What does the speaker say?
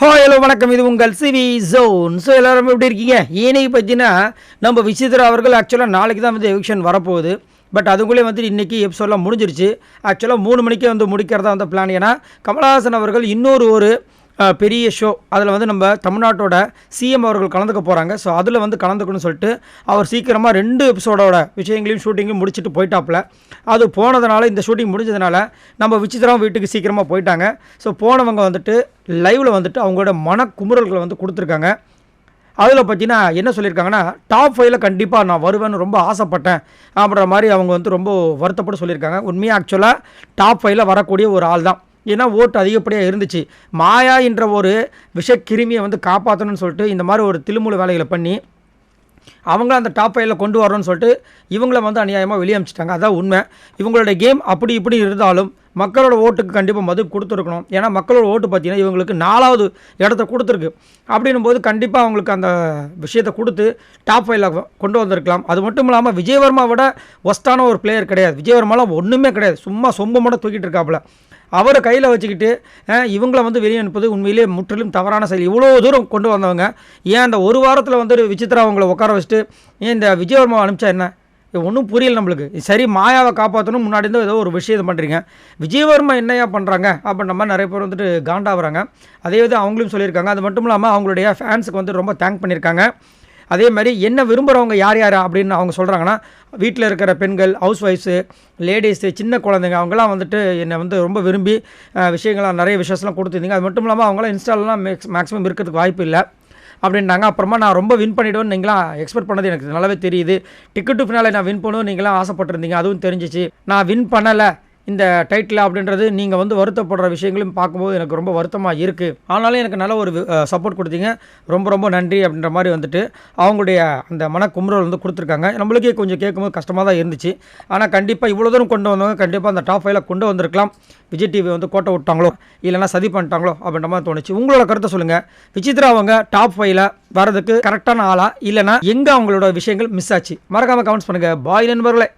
ஹோ ஹலோ வணக்கம். இது உங்கள் சிவி ஜோன் ஸோ எல்லோரும் எப்படி இருக்கீங்க? ஏனையை பார்த்தீங்கன்னா நம்ம விசித்ரா அவர்கள் ஆக்சுவலாக நாளைக்கு தான் வந்து எவிக்ஷன் வரப்போகுது. பட் அதுக்குள்ளே வந்து இன்றைக்கி எபிசோடெலாம் முடிஞ்சிருச்சு. ஆக்சுவலாக மூணு மணிக்கே வந்து முடிக்கிறதா அந்த பிளான் ஏன்னா கமலஹாசன் அவர்கள் இன்னொரு ஒரு பெரிய ஷோ அதில் வந்து நம்ம தமிழ்நாட்டோட சிஎம் அவர்கள் கலந்துக்க போகிறாங்க ஸோ அதில் வந்து கலந்துக்கணும்னு சொல்லிட்டு அவர் சீக்கிரமாக ரெண்டு எபிசோடோட விஷயங்களையும் ஷூட்டிங்கும் முடிச்சுட்டு போயிட்டாப்புல. அது போனதுனால இந்த ஷூட்டிங் முடிஞ்சதுனால நம்ம விசித்திரம் வீட்டுக்கு சீக்கிரமாக போயிட்டாங்க. ஸோ போனவங்க வந்துட்டு லைவில் வந்துட்டு அவங்களோட மனக்குமுறல்களை வந்து கொடுத்துருக்காங்க. அதில் பார்த்தீங்கன்னா என்ன சொல்லியிருக்காங்கன்னா டாப் ஃபைவ்ல கண்டிப்பாக நான் வருவேன்னு ரொம்ப ஆசைப்பட்டேன். அப்படின்ற மாதிரி அவங்க வந்து ரொம்ப வருத்தப்பட்டு சொல்லியிருக்காங்க. உண்மையாக ஆக்சுவலாக டாப் ஃபைவ்ல வரக்கூடிய ஒரு ஆள் தான் ஏன்னா ஓட்டு அதிகப்படியாக இருந்துச்சு. மாயா என்ற ஒரு விஷக்கிருமியை வந்து காப்பாற்றணும்னு சொல்லிட்டு இந்த மாதிரி ஒரு திருமூல வேலைகளை பண்ணி அவங்கள அந்த டாப் ஃபைவ்ல கொண்டு வரணும்னு சொல்லிட்டு இவங்கள வந்து அநியாயமாக வெளியே அமிச்சிட்டாங்க. அதான் உண்மை. இவங்களோட கேம் அப்படி இப்படி இருந்தாலும் மக்களோட ஓட்டுக்கு கண்டிப்பாக மது கொடுத்துருக்கணும். ஏன்னா மக்களோட ஓட்டு பார்த்தீங்கன்னா இவங்களுக்கு நாலாவது இடத்த கொடுத்துருக்கு. அப்படின்னும் போது கண்டிப்பாக அவங்களுக்கு அந்த விஷயத்தை கொடுத்து டாப் ஃபைவ்ல கொண்டு வந்திருக்கலாம். அது மட்டும் இல்லாமல் விஜயவர்மா விட ஒஸ்டான ஒரு பிளேயர் கிடையாது. விஜயவர்மாலாம் ஒன்றுமே கிடையாது. சும்மா சொம்ப மட்டும் தூக்கிட்டு இருக்காப்புல. அவரை கையில் வச்சுக்கிட்டு இவங்களை இவங்கள வந்து வெளியே அனுப்புவது உண்மையிலேயே முற்றிலும் தவறான செயல். இவ்வளோ தூரம் கொண்டு வந்தவங்க ஏன் அந்த ஒரு வாரத்தில் வந்து விசித்ரா அவங்கள உட்கார வச்சுட்டு ஏன் இந்த விஜயவர்மா அனுப்பிச்சா என்ன? ஒன்றும் புரியல நம்மளுக்கு. சரி மாயாவை காப்பாற்றணும் முன்னாடி இருந்து ஏதோ ஒரு விஷயத்தை பண்ணுறீங்க விஜயவர்மா என்னையா பண்ணுறாங்க அப்படின்ற மாதிரி நிறைய பேர் வந்துட்டு காண்டாகிறாங்க அதே இது அவங்களும் சொல்லியிருக்காங்க. அது மட்டும் இல்லாமல் அவங்களுடைய ஃபேன்ஸுக்கு வந்து ரொம்ப தேங்க் பண்ணியிருக்காங்க. அதே மாதிரி என்ன விரும்புகிறவங்க யார் யார் அப்படின்னு அவங்க சொல்கிறாங்கன்னா வீட்டில் இருக்கிற பெண்கள் ஹவுஸ் ஒய்ஃப்ஸு லேடிஸு சின்ன குழந்தைங்க அவங்களாம் வந்துட்டு என்னை வந்து ரொம்ப விரும்பி விஷயங்கள்லாம் நிறைய விஷயம்லாம் கொடுத்துருந்தீங்க. அது மட்டும் இல்லாமல் அவங்களாம் இன்ஸ்டாலெலாம் மேக்ஸ் மேக்ஸிமம் இருக்கிறதுக்கு வாய்ப்பு இல்லை. அப்படின்னாங்க. அப்புறமா நான் ரொம்ப வின் பண்ணிவிடுவேன் நீங்களாம் எக்ஸ்பெக்ட் பண்ணது எனக்கு நல்லாவே தெரியுது. டிக்கெட்டு ஃபினாலே நான் வின் பண்ணுவேன் நீங்களாம் ஆசைப்பட்டிருந்தீங்க. அதுவும் தெரிஞ்சிச்சு. நான் வின் பண்ணலை. இந்த டைட்டில் அப்படின்றது நீங்கள் வந்து வருத்தப்படுற விஷயங்களும் பார்க்கும்போது எனக்கு ரொம்ப வருத்தமாக இருக்குது ஆனாலும் எனக்கு நல்ல ஒரு சப்போர்ட் கொடுத்தீங்க. ரொம்ப ரொம்ப நன்றி அப்படின்ற மாதிரி வந்துட்டு அவங்களுடைய அந்த மனக்குமுறல் வந்து கொடுத்துருக்காங்க. நம்மளுக்கே கொஞ்சம் கேட்கும்போது கஷ்டமாக தான் இருந்துச்சு. ஆனால் கண்டிப்பாக இவ்வளோ தூரம் கொண்டு வந்தவங்க கண்டிப்பாக அந்த டாப் ஃபைவ்ல கொண்டு வந்திருக்கலாம். விஜய் டிவி வந்து கோட்டை விட்டாங்களோ இல்லைன்னா சதி பண்ணிட்டாங்களோ அப்படின்ற மாதிரி தோணுச்சு. உங்களோட கருத்தை சொல்லுங்கள் விசித்ரா அவங்க டாப் ஃபைவ்ல வரதுக்கு கரெக்டான ஆளா இல்லைன்னா எங்கே அவங்களோட விஷயங்கள் மிஸ் ஆச்சு? மறக்காமல் கமெண்ட்ஸ் பண்ணுங்கள் பாய் நண்பர்களே.